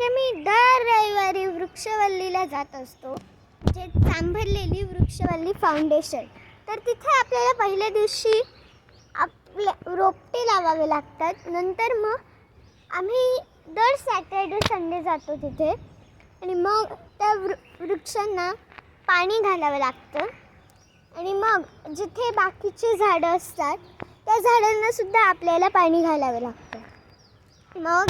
म्हणजे तर आम्ही दर रविवारी वृक्षवल्लीला जात असतो. जे चांभरलेली वृक्षवल्ली फाउंडेशन. तर तिथे आपल्याला पहिल्या दिवशी आपल्या रोपटे लावावे लागतात. नंतर मग आम्ही दर सॅटर्डे संडे जातो तिथे. आणि मग त्या वृ वृक्षांना पाणी घालावं लागतं. आणि मग जिथे बाकीचे झाडं असतात त्या झाडांनासुद्धा आपल्याला पाणी घालावं लागतं. मग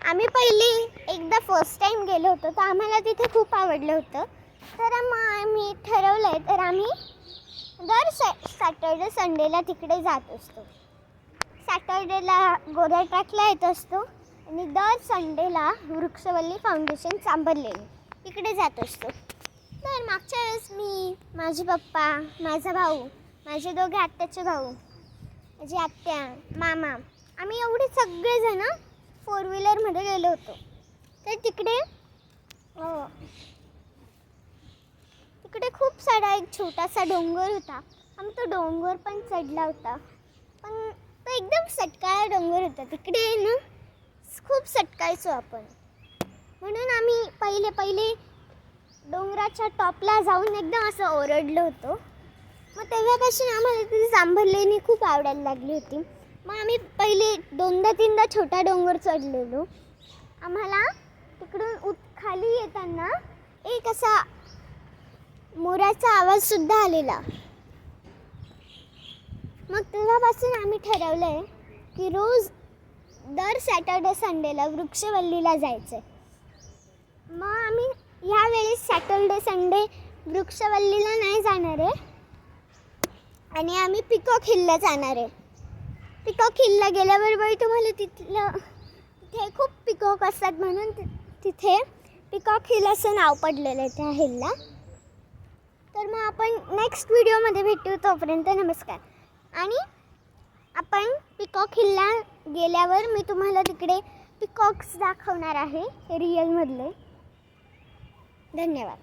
आम्ही पहिली एकदा फर्स्ट टाईम गेलो होतो तर आम्हाला तिथे खूप आवडलं होतं. तर मग आम्ही ठरवलं आहे तर आम्ही दर सॅ सॅटर्डे संडेला तिकडे जात असतो. सॅटर्डेला गोऱ्या ट्रॅकला येत असतो आणि दर संडेला वृक्षवल्ली फाउंडेशन चांबरलेली तिकडे जात असतो. तर मागच्या वेळेस मी माझे पप्पा माझा भाऊ माझे दोघे आत्याचे भाऊ माझी आत्या मामा आम्ही एवढे सगळेजणं फोर व्हीलरमध्ये गेलो होतो. तर तिकडे तिकडे खूप सारा एक छोटासा डोंगर होता. आम्ही तो डोंगर पण चढला होता. पण तो एकदम सटकाळा डोंगर होता. तिकडे ना खूप सटकायचो आपण. म्हणून आम्ही पहिले पहिले डोंगराच्या टॉपला जाऊन एकदम असं ओरडलो होतो. मग तेव्हापासून आम्हाला तिथे जांभरलेणी खूप आवडायला लागली होती. मग आम्ही पहिले दोनदा तीनदा छोटा डोंगर चढलेलो. आम्हाला तिकडून उत खाली येताना एक असा मोराचा आवाजसुद्धा आलेला. मग तेव्हापासून आम्ही ठरवलं आहे की रोज दर सॅटर्डे संडेला वृक्षवल्लीला जायचं आहे मग आम्ही ह्यावेळेस सॅटर्डे संडे वृक्षवल्लीला नाही जाणार आहे. आणि आम्ही पिकॉक हिलला जाणार आहे. पिकॉक हिलला गेल्याबरोबर तुम्हाला तिथलं तिथे खूप पिकॉक असतात म्हणून ति- तिथे पिकॉक हिल असं नाव पडलेलं आहे त्या हिलला. तर मग आपण नेक्स्ट व्हिडिओमध्ये भेटू तोपर्यंत नमस्कार. आणि आपण पिकॉक हिलला गेल्यावर मी तुम्हाला तिकडे पिकॉक्स दाखवणार आहे रिअलमधले धन्यवाद.